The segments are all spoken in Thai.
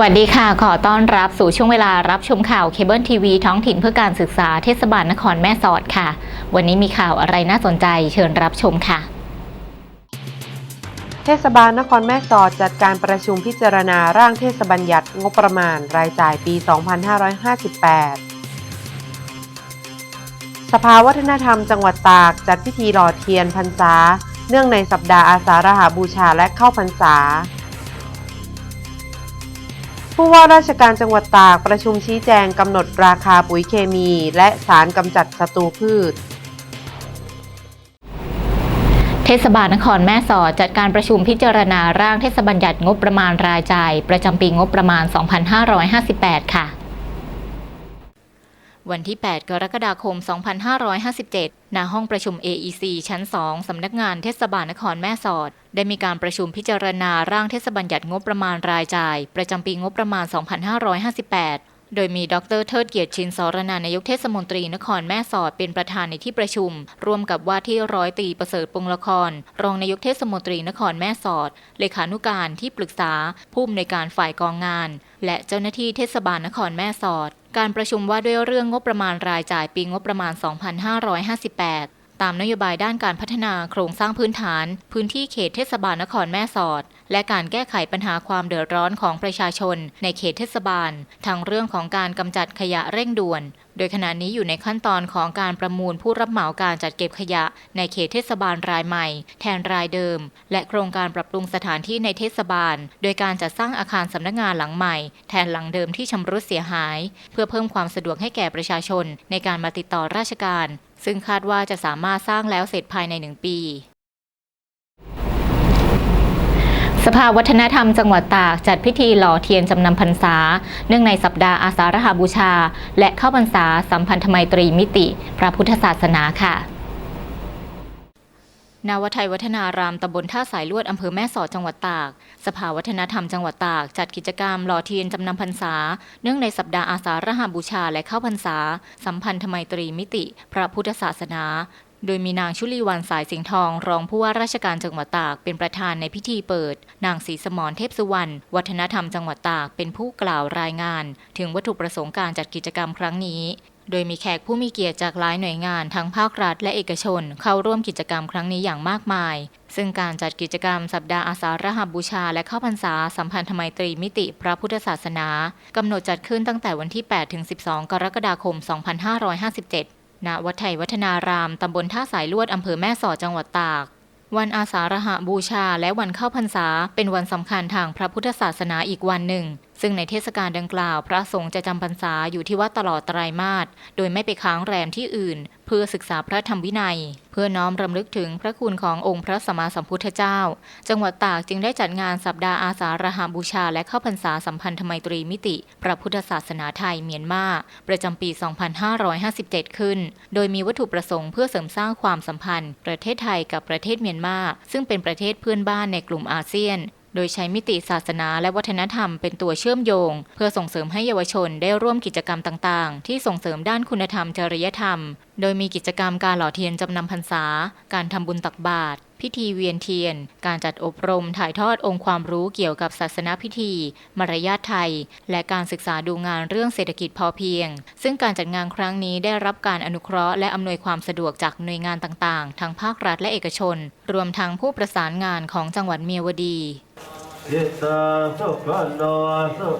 วัสดีค่ะ ขอต้อนรับสู่ช่วงเวลารับชมข่าวเคเบิลทีวีท้องถิ่นเพื่อการศึกษาเทศบาลนครแม่สอดค่ะ วันนี้มีข่าวอะไรน่าสนใจเชิญรับชมค่ะ เทศบาลนครแม่สอดจัดการประชุมพิจารณาร่างเทศบัญญัติงบประมาณรายจ่ายปี 2558 สภาวัฒนธรรมจังหวัดตากจัดพิธีหล่อเทียนพรรษา เนื่องในสัปดาห์อาสาฬหาบูชาและเข้าพรรษา ผู้ว่าราชการจังหวัดตากประชุมชี้แจงกำหนดราคาปุ๋ยเคมี และสารกำจัดศัตรูพืช เทศบาลนครแม่สอดจัดการประชุมพิจารณาร่างเทศบัญญัติงบประมาณรายจ่าย ประจำปีงบประมาณ 2558 ค่ะ วันที่ 8 กรกฎาคม 2557 ณ ห้องประชุม AEC ชั้น 2 สำนักงานเทศบาลนครแม่สอด ได้มีการประชุมพิจารณาร่างเทศบัญญัติงบประมาณรายจ่าย ประจำปีงบประมาณ 2558 โดยมีดรเทิดเกียรติชินสรนานายกเทศมนตรีนครแม่สอดเป็นประธานในที่ประชุม ร่วมกับว่าที่ร้อยตรีประเสริฐปงละคร รองนายกเทศมนตรีนครแม่สอด เลขานุการที่ปรึกษาผู้อำนวยการฝ่ายกองงาน และเจ้าหน้าที่เทศบาลนครแม่สอด การประชุมว่าด้วยเรื่องงบประมาณรายจ่ายปีงบประมาณ 2558 ตามนโยบายด้านการพัฒนาโครงสร้างพื้นฐาน พื้นที่เขตเทศบาลนครแม่สอด และการแก้ไขปัญหาความเดือดร้อนของประชาชน ในเขตเทศบาล ทั้งเรื่องของการกำจัดขยะเร่งด่วน โดยขณะนี้อยู่ในขั้นตอนของการประมูลผู้รับเหมาการจัดเก็บขยะ ในเขตเทศบาลรายใหม่ แทนรายเดิม และโครงการปรับปรุงสถานที่ในเทศบาล โดยการจัดสร้างอาคารสำนักงานหลังใหม่ แทนหลังเดิมที่ชำรุดเสียหาย เพื่อเพิ่มความสะดวกให้แก่ประชาชน ในการมาติดต่อราชการ ซึ่งคาดว่าจะสามารถสร้างแล้วเสร็จภายในหนึ่งปี สภาวัฒนธรรมจังหวัดตากจัดพิธีหล่อเทียนจำนำพรรษา เนื่องในสัปดาห์อาสาฬหบูชา และเข้าพรรษาสัมพันธไมตรีมิติ พระพุทธศาสนาค่ะนาวไทยวัฒนาราม ตำบลท่าสายลวด อำเภอแม่สอด จังหวัดตาก สภาวัฒนธรรมจังหวัดตาก จัดกิจกรรมหล่อเทียนจำนำพรรษา เนื่องในสัปดาห์อาสาฬหบูชาและเข้าพรรษา สัมพันธไมตรีมิติ พระพุทธศาสนา โดยมีนางชุลีวันสายสิงห์ทอง รองผู้ว่าราชการจังหวัดตากเป็นประธานในพิธีเปิด นางศรีสมรเทพสุวรรณวัฒนธรรมจังหวัดตากเป็นผู้กล่าวรายงาน ถึงวัตถุประสงค์การจัดกิจกรรมครั้งนี้ โดยมีแขกผู้มีเกียรติจากหลายหน่วยงานทั้งภาครัฐและเอกชน เข้าร่วมกิจกรรมครั้งนี้อย่างมากมาย ซึ่งการจัดกิจกรรมสัปดาห์อาสาฬหบูชา และเข้าพรรษาสัมพันธไมตรีมิติพระพุทธศาสนากำหนดจัดขึ้นตั้งแต่วันที่8ถึง12 กรกฎาคม 2557 ณวัดไทยวัฒนาราม ตำบลท่าสายลวด อำเภอแม่สอดจังหวัดตาก วันอาสาฬหบูชาและวันเข้าพรรษา เป็นวันสำคัญทางพระพุทธศาสนาอีกวันหนึ่งซึ่งในเทศกาลดังกล่าวพระสงฆ์จะจำพรรษาอยู่ที่วัดตลอดไตรามาสโดยไม่ไปค้างแรมที่อื่น เพื่อศึกษาพระธรรมวินัย เพื่อน้อมรำลึกถึงพระคุณขององค์พระสัมมาสัมพุทธเจ้า จังหวัดตากจึงได้จัดงานสัปดาห์อาสาฬหาบูชาและเข้าพรรษาสัมพันธไมตรีมิติ พระพุทธศาสนาไทยเมียนมาประจำปี 2557 ขึ้น โดยมีวัตถุประสงค์เพื่อเสริมสร้างความสัมพันธ์ ประเทศไทยกับประเทศเมียนมาซึ่งเป็นประเทศเพื่อนบ้านในกลุ่มอาเซียน โดยใช้มิติศาสนาและวัฒนธรรมเป็นตัวเชื่อมโยง เพื่อส่งเสริมให้เยาวชนได้ร่วมกิจกรรมต่างๆ ที่ส่งเสริมด้านคุณธรรมจริยธรรม โดยมีกิจกรรมการหล่อเทียนจำนำพรรษา การทำบุญตักบาตร พิธีเวียนเทียน การจัดอบรมถ่ายทอดองค์ความรู้เกี่ยวกับศาสนพิธี มารยาทไทย และการศึกษาดูงานเรื่องเศรษฐกิจพอเพียง ซึ่งการจัดงานครั้งนี้ได้รับการอนุเคราะห์และอำนวยความสะดวกจากหน่วยงานต่างๆ ทั้งภาครัฐและเอกชน รวมทั้งผู้ประสานงานของจังหวัดเมียวดีทิตาสุขโนสุ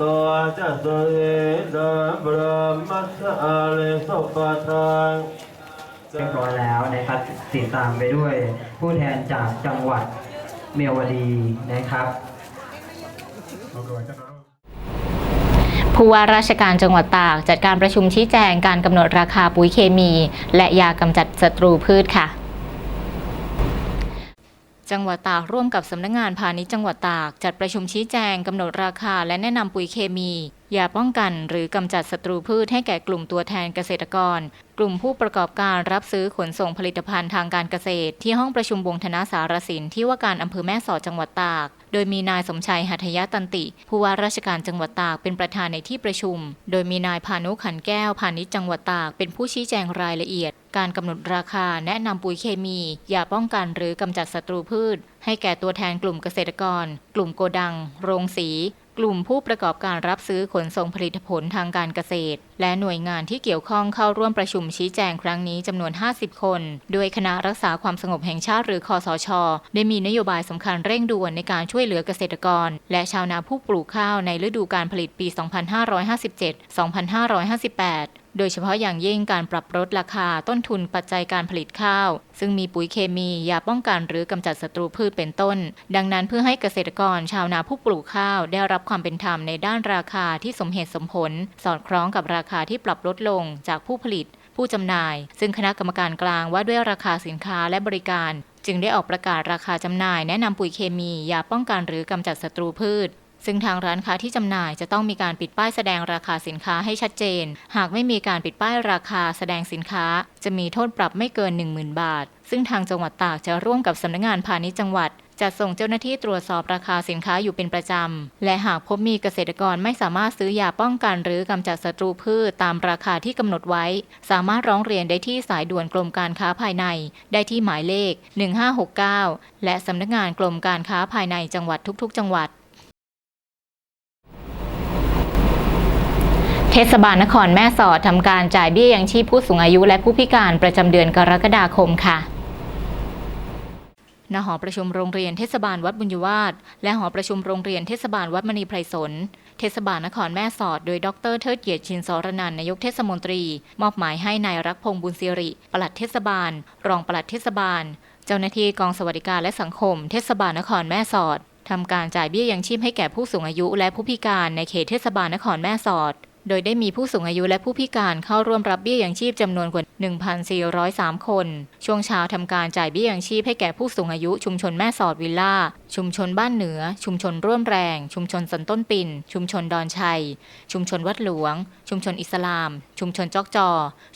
ตัวจะสุเอดบรมัสอาเลสุปทาง เรียบร้อยแล้วนะครับติดตามไปด้วย ผู้แทนจากจังหวัดเมียวดีนะครับผู้ว่าราชการจังหวัดตากจัดการประชุมชี้แจงการกำหนดราคาปุ๋ยเคมี และยากำจัดศัตรูพืชค่ะจังหวัดตากร่วมกับสำนักงานพาณิชย์จังหวัดตากจัดประชุมชี้แจงกำหนดราคาและแนะนำปุ๋ยเคมียาป้องกันหรือกำจัดศัตรูพืชให้แก่กลุ่มตัวแทนเกษตรกร กลุ่มผู้ประกอบการรับซื้อขนส่งผลิตภัณฑ์ทางการเกษตร ที่ห้องประชุมวงธนาสารสินที่ว่าการอำเภอแม่สอดจังหวัดตาก โดยมีนายสมชัยหัตถยตันติ ผู้ว่าราชการจังหวัดตากเป็นประธานในที่ประชุม โดยมีนายพานุขันแก้วพาณิชย์จังหวัดตากเป็นผู้ชี้แจงรายละเอียด การกำหนดราคาแนะนำปุ๋ยเคมียาป้องกันหรือกำจัดศัตรูพืช ให้แก่ตัวแทนกลุ่มเกษตรกร กลุ่มโกดัง โรงสี กลุ่มผู้ประกอบการรับซื้อขนส่งผลิตผลทางการเกษตร และหน่วยงานที่เกี่ยวข้องเข้าร่วมประชุมชี้แจงครั้งนี้จำนวน 50 คน โดยคณะรักษาความสงบแห่งชาติหรือคอสช ได้มีนโยบายสำคัญเร่งด่วนในการช่วยเหลือเกษตรกร และชาวนาผู้ปลูกข้าวในฤดูการผลิตปี 2557-2558 โดยเฉพาะอย่างยิ่งการปรับลดราคาต้นทุนปัจจัยการผลิตข้าว ซึ่งมีปุ๋ยเคมี ยาป้องกันหรือกำจัดศัตรูพืชเป็นต้น ดังนั้นเพื่อให้เกษตรกรชาวนาผู้ปลูกข้าว ได้รับความเป็นธรรมในด้านราคาที่สมเหตุสมผล สอดคล้องกับราคาที่ปรับลดลงจากผู้ผลิต ผู้จำหน่าย ซึ่งคณะกรรมการกลางว่าด้วยราคาสินค้าและบริการจึงได้ออกประกาศราคาจำหน่ายแนะนำปุ๋ยเคมี ยาป้องกันหรือกำจัดศัตรูพืช ซึ่งทางร้านค้าที่จำหน่ายจะต้องมีการปิดป้ายแสดงราคาสินค้าให้ชัดเจน หากไม่มีการปิดป้ายราคาแสดงสินค้า จะมีโทษปรับไม่เกิน 10,000 บาท ซึ่งทางจังหวัดตากจะร่วมกับสำนักงานพาณิชย์จังหวัดจัดส่งเจ้าหน้าที่ตรวจสอบราคาสินค้าอยู่เป็นประจำ และหากพบมีเกษตรกรไม่สามารถซื้อยาป้องกันหรือกำจัดศัตรูพืชตามราคาที่กำหนดไว้ สามารถร้องเรียนได้ที่สายด่วนกรมการค้าภายใน ได้ที่หมายเลข 1569 และสำนักงานกรมการค้าภายในจังหวัดทุกๆ จังหวัด เทศบาลนครแม่สอดทำการจ่ายเบี้ยยังชีพผู้สูงอายุและผู้พิการประจำเดือนกรกฎาคมค่ะณหอประชุมโรงเรียนเทศบาลวัดบุญยวาสและหอประชุมโรงเรียนเทศบาลวัดมณีไพรสน เทศบาลนครแม่สอด โดยดรเทิดเกียรติชินสรนันนายกเทศมนตรี มอบหมายให้นายรักพงษ์บุญสิริ ปลัดเทศบาล รองปลัดเทศบาล เจ้าหน้าที่กองสวัสดิการและสังคม เทศบาลนครแม่สอดทำการจ่ายเบี้ยยังชีพให้แก่ผู้สูงอายุและผู้พิการในเขตเทศบาลนครแม่สอด โดยได้มีผู้สูงอายุและผู้พิการเข้าร่วมรับเบี้ยยังชีพจำนวนกว่า 1,403 คน ช่วงเช้าทำการจ่ายเบี้ยยังชีพให้แก่ผู้สูงอายุชุมชนแม่สอดวิลล่า ชุมชนบ้านเหนือ ชุมชนร่วมแรง ชุมชนสันต้นปิ่น ชุมชนดอนชัย ชุมชนวัดหลวง ชุมชนอิสลาม ชุมชนจอกจอ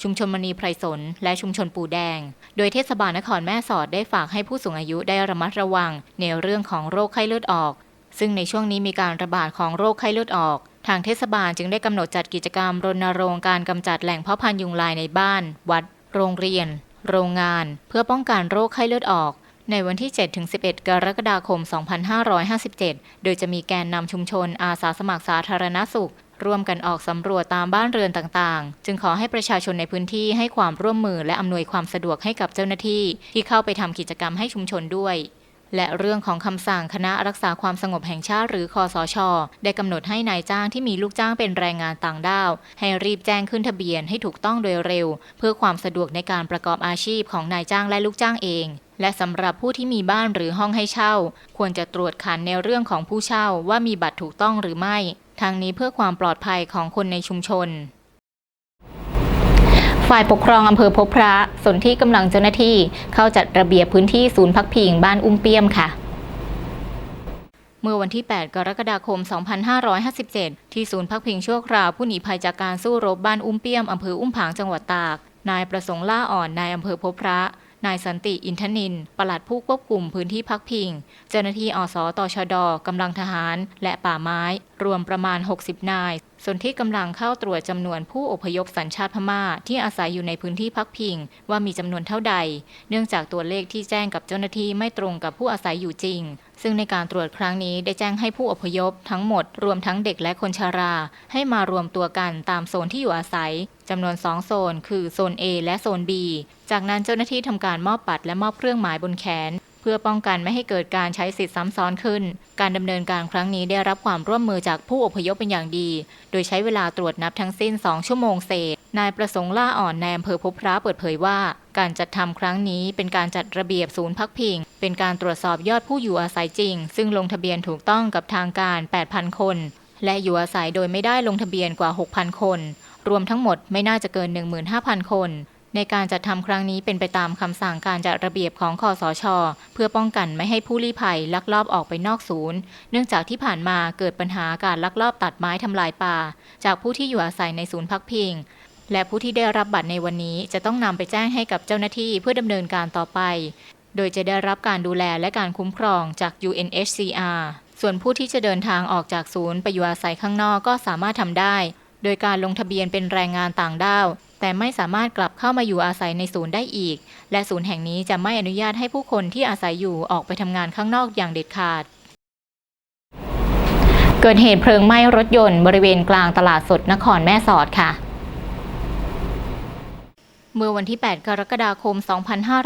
ชุมชนมณีไพรสน และชุมชนปูแดง โดยเทศบาลนครแม่สอดได้ฝากให้ผู้สูงอายุได้ระมัดระวัง ในเรื่องของโรคไข้เลือดออก ซึ่งในช่วงนี้มีการระบาดของโรคไข้เลือดออก ทางเทศบาลจึงได้กำหนดจัดกิจกรรมรณรงค์การกำจัดแหล่งเพาะพันธุ์ยุงลายในบ้าน วัด โรงเรียน โรงงาน เพื่อป้องกันโรคไข้เลือดออก ในวันที่ 7-11 กรกฎาคม 2557 โดยจะมีแกนนำชุมชนอาสาสมัครสาธารณสุขร่วมกันออกสำรวจตามบ้านเรือนต่างๆ จึงขอให้ประชาชนในพื้นที่ให้ความร่วมมือและอำนวยความสะดวกให้กับเจ้าหน้าที่ ที่เข้าไปทำกิจกรรมให้ชุมชนด้วย และเรื่องของคำสั่งคณะรักษาความสงบแห่งชาติหรือคอสช ได้กำหนดให้นายจ้างที่มีลูกจ้างเป็นแรงงานต่างด้าว ให้รีบแจ้งขึ้นทะเบียนให้ถูกต้องโดยเร็ว เพื่อความสะดวกในการประกอบอาชีพของนายจ้างและลูกจ้างเองและสำหรับผู้ที่มีบ้านหรือห้องให้เช่า ควรจะตรวจขันในเรื่องของผู้เช่าว่ามีบัตรถูกต้องหรือไม่ ทางนี้เพื่อความปลอดภัยของคนในชุมชน ฝ่ายปกครองอำเภอพบพระ สนที่กำลังเจ้าหน้าที่เข้าจัดระเบียบพื้นที่ศูนย์พักพิงบ้านอุ้มเปี้ยมค่ะเมื่อวันที่ 8 กรกฎาคม 2557 ที่ศูนย์พักพิงชั่วคราวผู้หนีภัยจากการสู้รบบ้านอุ้มเปี้ยม อำเภออุ้มผางจังหวัดตาก นายประสงค์ล่าอ่อน นายอำเภอพบพระ นายสันติอินทนิน ปลัดผู้ควบคุมพื้นที่พักพิง เจ้าหน้าที่อสตชดกำลังทหาร และป่าไม้ รวมประมาณ 60 นาย ส่วนที่กำลังเข้าตรวจจำนวนผู้อพยพสัญชาติพม่า ที่อาศัยอยู่ในพื้นที่พักพิง ว่ามีจำนวนเท่าใด เนื่องจากตัวเลขที่แจ้งกับเจ้าหน้าที่ไม่ตรงกับผู้อาศัยอยู่จริง ซึ่งในการตรวจครั้งนี้ได้แจ้งให้ผู้อพยพทั้งหมด รวมทั้งเด็กและคนชารา ให้มารวมตัวกันตามโซนที่อยู่อาศัยจำนวน 2 โซน คือโซน A และโซน B จากนั้นเจ้าหน้าที่ทำการมอบบัตรและมอบเครื่องหมายบนแขน เพื่อป้องกันไม่ให้เกิดการใช้สิทธิ์ซ้ำซ้อนขึ้น การดำเนินการครั้งนี้ได้รับความร่วมมือจากผู้อพยพเป็นอย่างดี โดยใช้เวลาตรวจนับทั้งสิ้น 2 ชั่วโมงเศษ นายประสงค์ล่าอ่อนในอำเภอพบพระเปิดเผยว่า การจัดทำครั้งนี้เป็นการจัดระเบียบศูนย์พักพิง เป็นการตรวจสอบยอดผู้อยู่อาศัยจริง ซึ่งลงทะเบียนถูกต้องกับทางการ 8,000 คน และอยู่อาศัยโดยไม่ได้ลงทะเบียนกว่า 6,000 คน รวมทั้งหมดไม่น่าจะเกิน 15,000 คน ในการจัดทำครั้งนี้เป็นไปตามคำสั่งการจัดระเบียบของคอสช เพื่อป้องกันไม่ให้ผู้ลี้ภัยลักลอบออกไปนอกศูนย์ เนื่องจากที่ผ่านมาเกิดปัญหาการลักลอบตัดไม้ทำลายป่า จากผู้ที่อยู่อาศัยในศูนย์พักพิง และผู้ที่ได้รับบัตรในวันนี้จะต้องนำไปแจ้งให้กับเจ้าหน้าที่เพื่อดำเนินการต่อไป โดยจะได้รับการดูแลและการคุ้มครองจาก UNHCR ส่วนผู้ที่จะเดินทางออกจากศูนย์ไปอยู่อาศัยข้างนอกก็สามารถทำได้ โดยการลงทะเบียนเป็นแรงงานต่างด้าว แต่ไม่สามารถกลับเข้ามาอยู่อาศัยในศูนย์ได้อีก และศูนย์แห่งนี้จะไม่อนุญาตให้ผู้คนที่อาศัยอยู่ออกไปทำงานข้างนอกอย่างเด็ดขาด เกิดเหตุเพลิงไหม้รถยนต์บริเวณกลางตลาดสดนครแม่สอดค่ะเมื่อวันที่ 8 กรกฎาคม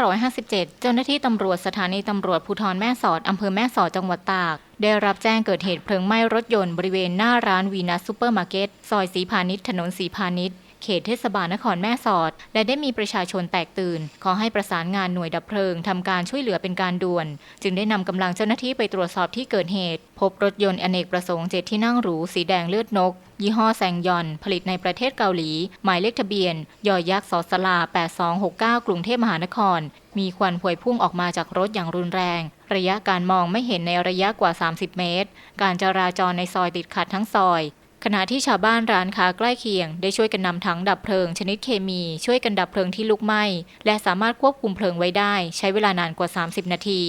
2557 เจ้าหน้าที่ตำรวจสถานีตำรวจภูธรแม่สอด อำเภอแม่สอด จังหวัดตาก ได้รับแจ้งเกิดเหตุเพลิงไหม้รถยนต์บริเวณหน้าร้านวีนัสซูเปอร์มาร์เก็ต ซอยสีพาณิชย์ ถนนสีพาณิชย์ เขตเทศบาลนครแม่สอด และได้มีประชาชนแตกตื่น ขอให้ประสานงานหน่วยดับเพลิงทำการช่วยเหลือเป็นการด่วน จึงได้นำกำลังเจ้าหน้าที่ไปตรวจสอบที่เกิดเหตุ พบรถยนต์อเนกประสงค์เจ็ดที่นั่งหรูสีแดงเลือดนก ยี่ห้อแซงยอน ผลิตในประเทศเกาหลี หมายเลขทะเบียนยอยักษ์สอสลา 8269 กรุงเทพมหานคร มีควันพวยพุ่งออกมาจากรถอย่างรุนแรง ระยะการมองไม่เห็นในระยะกว่า 30 เมตร การจราจรในซอยติดขัดทั้งซอย ขณะที่ชาวบ้านร้านค้าใกล้เคียง ได้ช่วยกันนำถังดับเพลิง ชนิดเคมีช่วยกันดับเพลิงที่ลุกไหม้และสามารถควบคุมเพลิงไว้ได้ ใช้เวลานานกว่า 30 นาที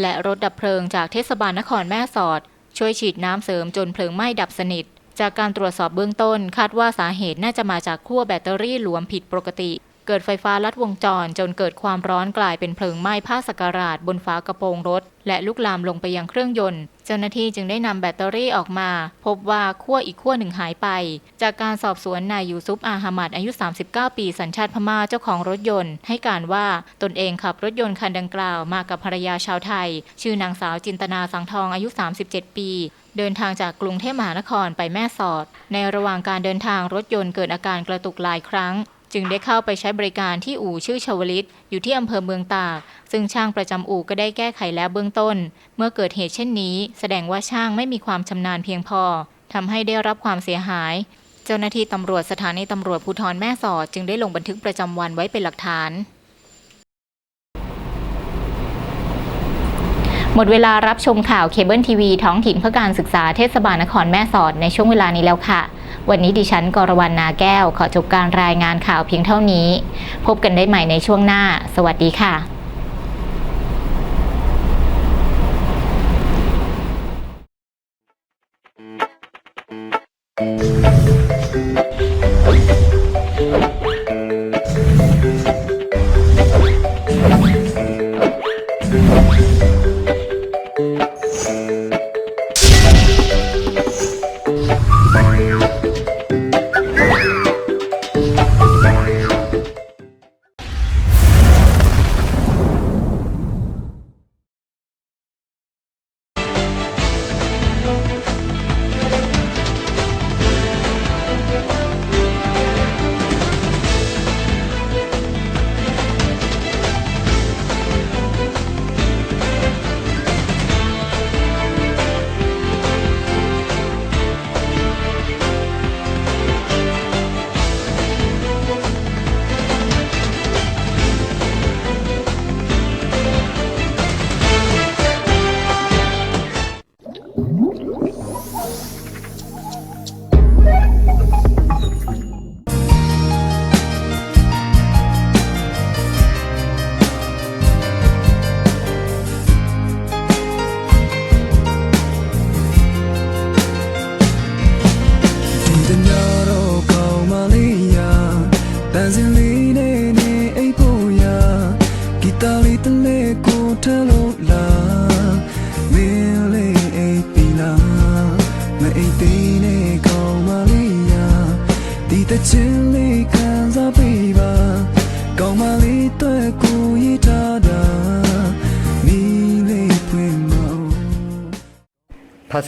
และรถดับเพลิงจากเทศบาลนครแม่สอด ช่วยฉีดน้ำเสริมจนเพลิงไหม้ดับสนิท จากการตรวจสอบเบื้องต้น คาดว่าสาเหตุน่าจะมาจากขั้วแบตเตอรี่หลวมผิดปกติ เกิดไฟฟ้าลัดวงจรจนเกิดความร้อนกลายเป็นเพลิงไหม้ผ้าสักการาดบนฝากระโปรงรถ และลุกลามลงไปยังเครื่องยนต์ เจ้าหน้าที่จึงได้นำแบตเตอรี่ออกมา พบว่าขั้วอีกขั้วหนึ่งหายไป จากการสอบสวนนายยูซุปอาฮามัดอายุ 39 ปีสัญชาติพม่าเจ้าของรถยนต์ ให้การว่าตนเองขับรถยนต์คันดังกล่าวมากับภรรยาชาวไทย ชื่อนางสาวจินตนาสังทองอายุ 37 ปีเดินทางจากกรุงเทพมหานครไปแม่สอด ในระหว่างการเดินทางรถยนต์เกิดอาการกระตุกหลายครั้ง จึงได้เข้าไปใช้บริการที่อู่ชื่อชวลิต อยู่ที่อำเภอเมืองตาก ซึ่งช่างประจำอู่ก็ได้แก้ไขแล้วเบื้องต้น เมื่อเกิดเหตุเช่นนี้ แสดงว่าช่างไม่มีความชำนาญเพียงพอทำให้ได้รับความเสียหาย เจ้าหน้าที่ตำรวจสถานีตำรวจภูธรแม่สอดจึงได้ลงบันทึกประจำวันไว้เป็นหลักฐาน หมดเวลารับชมข่าวเคเบิลทีวีท้องถิ่นเพื่อการศึกษาเทศบาลนครแม่สอดในช่วงเวลานี้แล้วค่ะ วันนี้ดิฉันกรวรรณนาแก้ว ขอจบการรายงานข่าวเพียงเท่านี้ พบกันได้ใหม่ในช่วงหน้า สวัสดีค่ะภา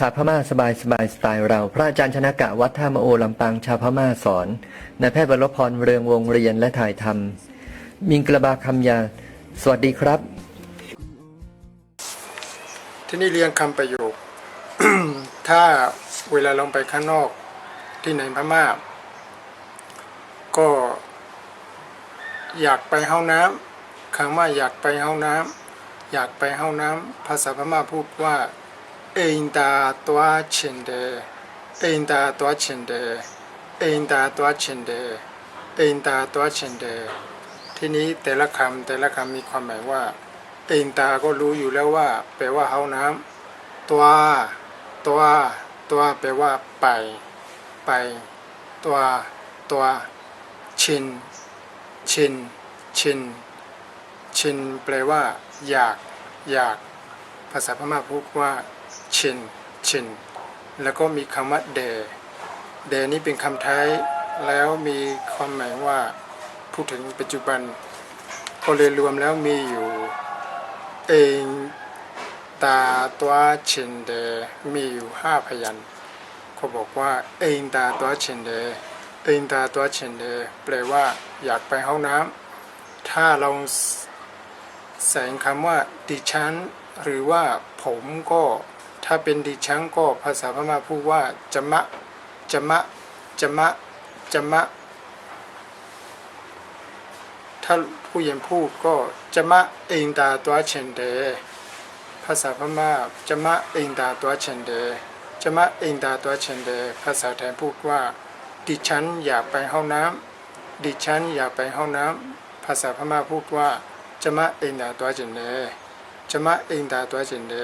ษาพม่าสบายสบายสไตล์เรา พระอาจารย์ชนะกะวัดท่ามโอลำปางชาวพม่าสอนนายแพทย์วรพรเรืองวงเรียนและถ่ายทำมิงกระบาคำยา สวัสดีครับ ที่นี่เรียงคำประโยค ถ้าเวลาลงไปข้างนอกที่ในพม่า ก็อยากไปห้องน้ำคำว่าอยากไปห้องน้ำอยากไปห้องน้ำภาษาพม่าพูดว่า เอินตาตัวเชนเดเอินตาตัวเชนเดเอินตาตัวเชนเดเอินตาตัวเชนเดทีนี้แต่ละคำแต่ละคำมีความหมายว่าเอินตาก็รู้อยู่แล้วว่า แปลว่าห้องน้ำตัวตัวตัวแปลว่าไป ไป ตัวตัวชินชินชินชินแปลว่า อยาก อยาก ภาษาพม่าพูดว่า ชินชินแล้วก็มีคำว่าเดเดนี่เป็นคำไทยแล้วมีความหมายว่าพูดถึงปัจจุบันก็เลยรวมแล้วมีอยู่เองตาตัวชินเดมีอยู่ห้าพยัญชนะเขาบอกว่าเองตาตัวชินเดเองตาตัวชินเดแปลว่าอยากไปห้องน้ำถ้าเราใส่คำว่าดิฉันหรือว่าผมก็ ถ้าเป็นดิฉันก็ภาษาพม่าพูดว่าจมะจมะจมะจมะ ถ้าผู้หญิงพูดก็จมะเองตาตัวเชนเด ภาษาพม่าจมะเองตาตัวเชนเดจมะเองตาตัวเชนเด ภาษาไทยพูดว่า ดิฉันอยากไปห้องน้ำดิฉันอยากไปห้องน้ำภาษาพม่าพูดว่าจมะเองตาตัวเชนเดจมะเองตาตัวเชนเด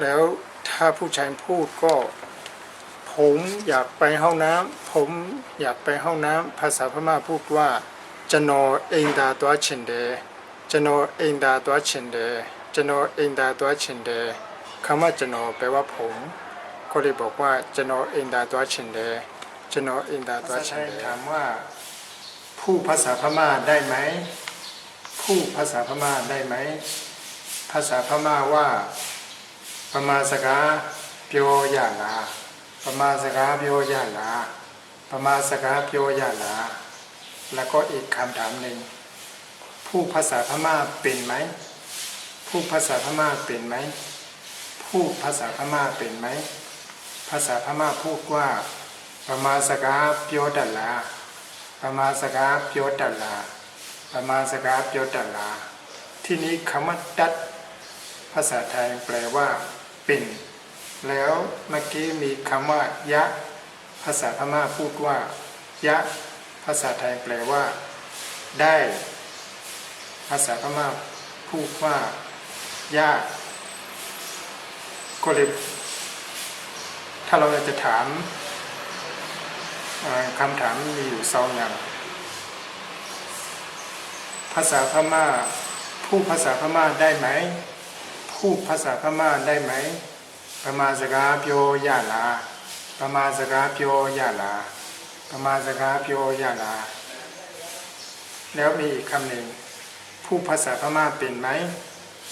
แล้วถ้าผู้ชายพูดก็ ผมอยากไปห้องน้ำผมอยากไปห้องน้ำภาษาพม่าพูดว่าจะนอเองดาตัวเชนเดจะนอเองดาตัวเชนเดจะนอเองดาตัวเชนเดคำว่าจะนอแปลว่าผม ก็เลยบอกว่าจะนอเองดาตัวเชนเดจะนอเองดาตัวเชนเดถามว่า ผู้ภาษาพม่าได้ไหมผู้ภาษาพม่าได้ไหม ภาษาพม่าว่า ประมาสกาเปียวยาลาประมาสกาเปียวยาลาประมาสกาเปียวยาลาแล้วก็อีกคำถามหนึ่งผู้ภาษาพม่าเป็นไหมผู้ภาษาพม่าเป็นไหมผู้ภาษาพม่าเป็นไหมภาษาพม่าพูดว่าประมาสกาเปียวดัลลาประมาสกาเปียวดัลลาประมาสกาเปียวดัลลาที่นี้คำว่าดัดภาษาไทยแปลว่า ป็นแล้วเมื่อกี้มีคำว่ายะ ภาษาพม่าพูดว่า ยะ ภาษาไทยแปลว่า ได้ ภาษาพม่าพูดว่ายากก็เลยถ้าเราจะถามคำถามมีอยู่สองอย่าง ภาษาพม่าผู้ภาษาพม่าได้ไหม พูดภาษาพม่าได้ไหมประมาสกาเปียวยาลาประมาสกาเปียวยาลาประมาสกาเปียวยาลา แล้วมีอีกคำหนึ่งพูดภาษาพม่าเป็นไหม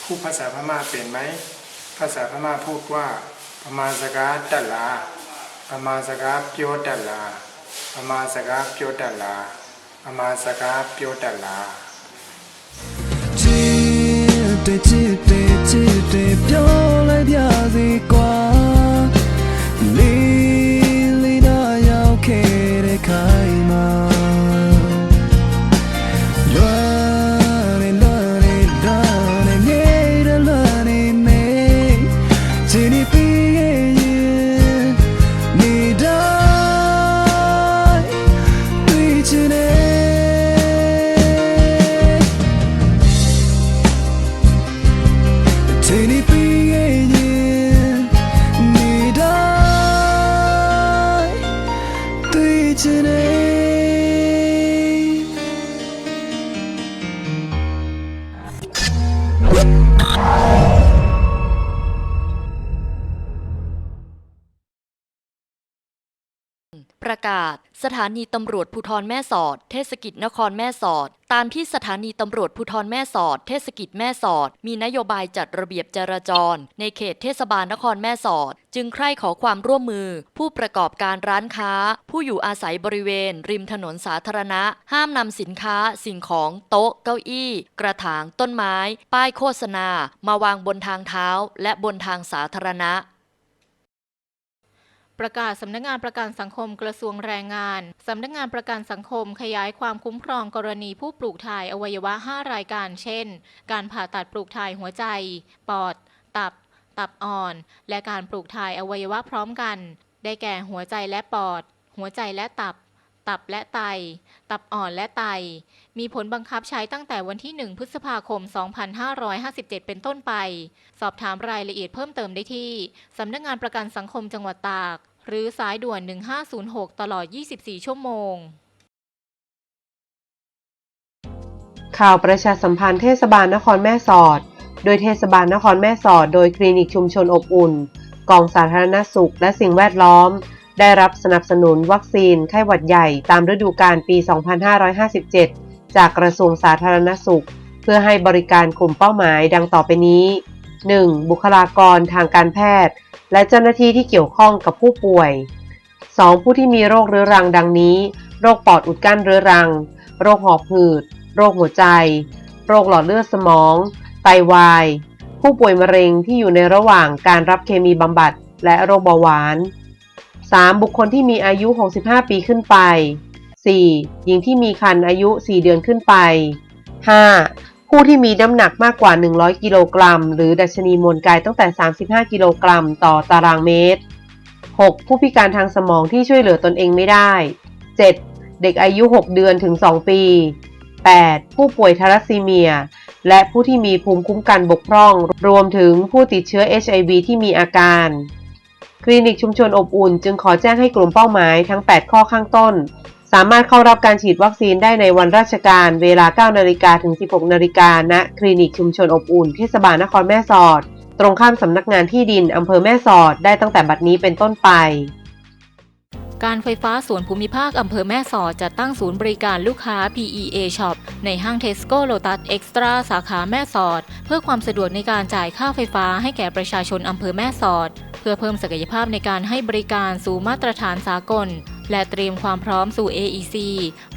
พูดภาษาพม่าเป็นไหม ภาษาพม่าพูดว่าประมาสกาตลาประมาสกาเปียวตลาประมาสกาเปียวตลาประมาสกาเปียวตลาจิตเตจิตเต ချစ်တဲ့ပြောလိုက်ပြစီကွာ สถานีตำรวจภูธรแม่สอด เทศกิจนครแม่สอด ตามที่สถานีตำรวจภูธรแม่สอด เทศกิจแม่สอด มีนโยบายจัดระเบียบจราจร ในเขตเทศบาลนครแม่สอด จึงใคร่ขอความร่วมมือ ผู้ประกอบการร้านค้า ผู้อยู่อาศัยบริเวณ ริมถนนสาธารณะ ห้ามนำสินค้า สิ่งของ โต๊ะ เก้าอี้ กระถาง ต้นไม้ ป้ายโฆษณา มาวางบนทางเท้า และบนทางสาธารณะ ประกาศสำนักงานประกันสังคมกระทรวงแรงงานสำนักงานประกันสังคมขยายความคุ้มครองกรณีผู้ปลูกถ่ายอวัยวะ 5 รายการ เช่น การผ่าตัดปลูกถ่ายหัวใจ ปอด ตับ ตับอ่อน และการปลูกถ่ายอวัยวะพร้อมกัน ได้แก่หัวใจและปอด หัวใจและตับ ตับและไต ตับอ่อนและไต มีผลบังคับใช้ตั้งแต่วันที่ 1 พฤษภาคม 2557 เป็นต้นไป สอบถามรายละเอียดเพิ่มเติมได้ที่สำนักงานประกันสังคมจังหวัดตาก หรือสายด่วน 1506 ตลอด 24 ชั่วโมง ข่าวประชาสัมพันธ์เทศบาลนครแม่สอด โดยเทศบาลนครแม่สอด โดยคลินิกชุมชนอบอุ่น กองสาธารณสุขและสิ่งแวดล้อม ได้รับสนับสนุนวัคซีนไข้หวัดใหญ่ตามฤดูกาลปี 2557 จากกระทรวงสาธารณสุข เพื่อให้บริการกลุ่มเป้าหมายดังต่อไปนี้ 1. บุคลากรทางการแพทย์ และเจ้าหน้าที่ที่เกี่ยวข้องกับผู้ป่วย 2. ผู้ที่มีโรคเรื้อรังดังนี้ โรคปอดอุดกั้นเรื้อรัง โรคหอบหืด โรคหัวใจ โรคหลอดเลือดสมอง ไตวาย ผู้ป่วยมะเร็งที่อยู่ในระหว่างการรับเคมีบำบัด และโรคเบาหวาน 3. บุคคลที่มีอายุ 65 ปีขึ้นไป 4. หญิงที่มีครรภ์อายุ 4 เดือนขึ้นไป 5. ผู้ที่มีน้ำหนักมากกว่า 100 กิโลกรัม หรือดัชนีมวลกายตั้งแต่ 35 กิโลกรัม ต่อตารางเมตร 6. ผู้พิการทางสมองที่ช่วยเหลือตนเองไม่ได้ 7. เด็กอายุ 6 เดือนถึง 2 ปี 8. ผู้ป่วยทารัสซีเมีย และผู้ที่มีภูมิคุ้มกันบกพร่อง รวมถึงผู้ติดเชื้อ HIV ที่มีอาการ คลินิกชุมชนอบอุ่น จึงขอแจ้งให้กลุ่มเป้าหมายทั้ง 8 ข้อข้างต้น สามารถเข้ารับการฉีดวัคซีนได้ในวันราชการเวลา 9 นาฬิกาถึง 16 นาฬิกาณคลินิกชุมชนอบอุ่นเทศบาลนครแม่สอด ตรงข้ามสำนักงานที่ดินอำเภอแม่สอดได้ตั้งแต่บัดนี้เป็นต้นไป การไฟฟ้าส่วนภูมิภาคอำเภอแม่สอดจะตั้งศูนย์บริการลูกค้า PEA Shop ในห้าง Tesco Lotus Extra สาขาแม่สอด เพื่อความสะดวกในการจ่ายค่าไฟฟ้าให้แก่ประชาชนอำเภอแม่สอด เพื่อเพิ่มศักยภาพในการให้บริการสู่มาตรฐานสากล และเตรียมความพร้อมสู่ AEC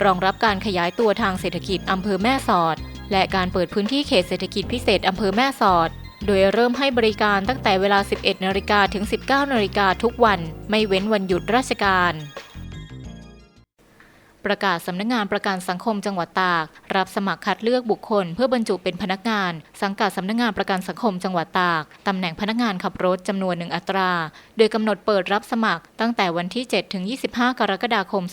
รองรับการขยายตัวทางเศรษฐกิจอำเภอแม่สอด และการเปิดพื้นที่เขตเศรษฐกิจพิเศษอำเภอแม่สอด โดยเริ่มให้บริการตั้งแต่เวลา 11นาฬิกาถึง 19นาฬิกาทุกวัน ไม่เว้นวันหยุดราชการ ประกาศสำนักงานประกันสังคมจังหวัดตาก รับสมัครคัดเลือกบุคคล เพื่อบรรจุเป็นพนักงาน สังกัดสำนักงานประกันสังคมจังหวัดตาก ตำแหน่งพนักงานขับรถจำนวนหนึ่งอัตรา โดยกำหนดเปิดรับสมัครตั้งแต่วันที่ 7 ถึง 25 กรกฎาคม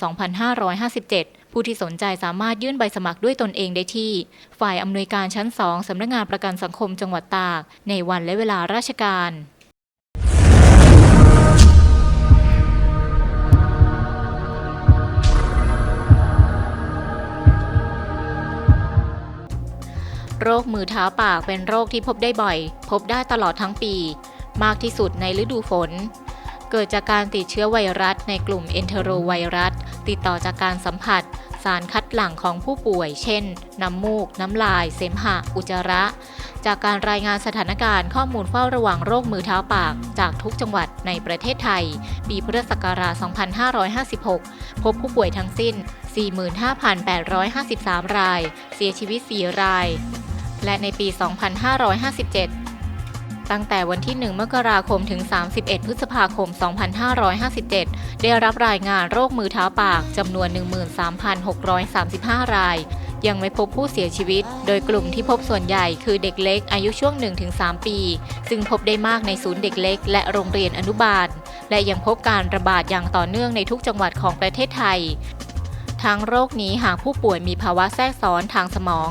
2557 ผู้ที่สนใจสามารถยื่นใบสมัครด้วยตนเองได้ที่ ฝ่ายอำนวยการชั้น2สำนักงานประกันสังคมจังหวัดตาก ในวันและเวลาราชการโรคมือเท้าปากเป็นโรคที่พบได้บ่อย พบได้ตลอดทั้งปี มากที่สุดในฤดูฝน เกิดจากการติดเชื้อไวรัสในกลุ่มเอนเทโรไวรัส ติดต่อจากการสัมผัส สารคัดหลั่งของผู้ป่วย เช่น น้ำมูก น้ำลาย เสมหะ อุจจาระ จากการรายงานสถานการณ์ข้อมูลเฝ้าระวังโรคมือเท้าปาก จากทุกจังหวัดในประเทศไทย ปีพุทธศักราช 2556 พบผู้ป่วยทั้งสิ้น 45,853 ราย เสียชีวิต 4 ราย และในปี 2557 ตั้งแต่วันที่ 1 มกราคมถึง 31 พฤษภาคม 2557 ได้รับรายงานโรคมือเท้าปากจำนวน 13,635 ราย ยังไม่พบผู้เสียชีวิต โดยกลุ่มที่พบส่วนใหญ่คือเด็กเล็กอายุช่วง 1-3 ปี ซึ่งพบได้มากในศูนย์เด็กเล็ก และโรงเรียนอนุบาล และยังพบการระบาดอย่างต่อเนื่องในทุกจังหวัดของประเทศไทย ทั้งโรคนี้หากผู้ป่วยมีภาวะแทรกซ้อนทางสมอง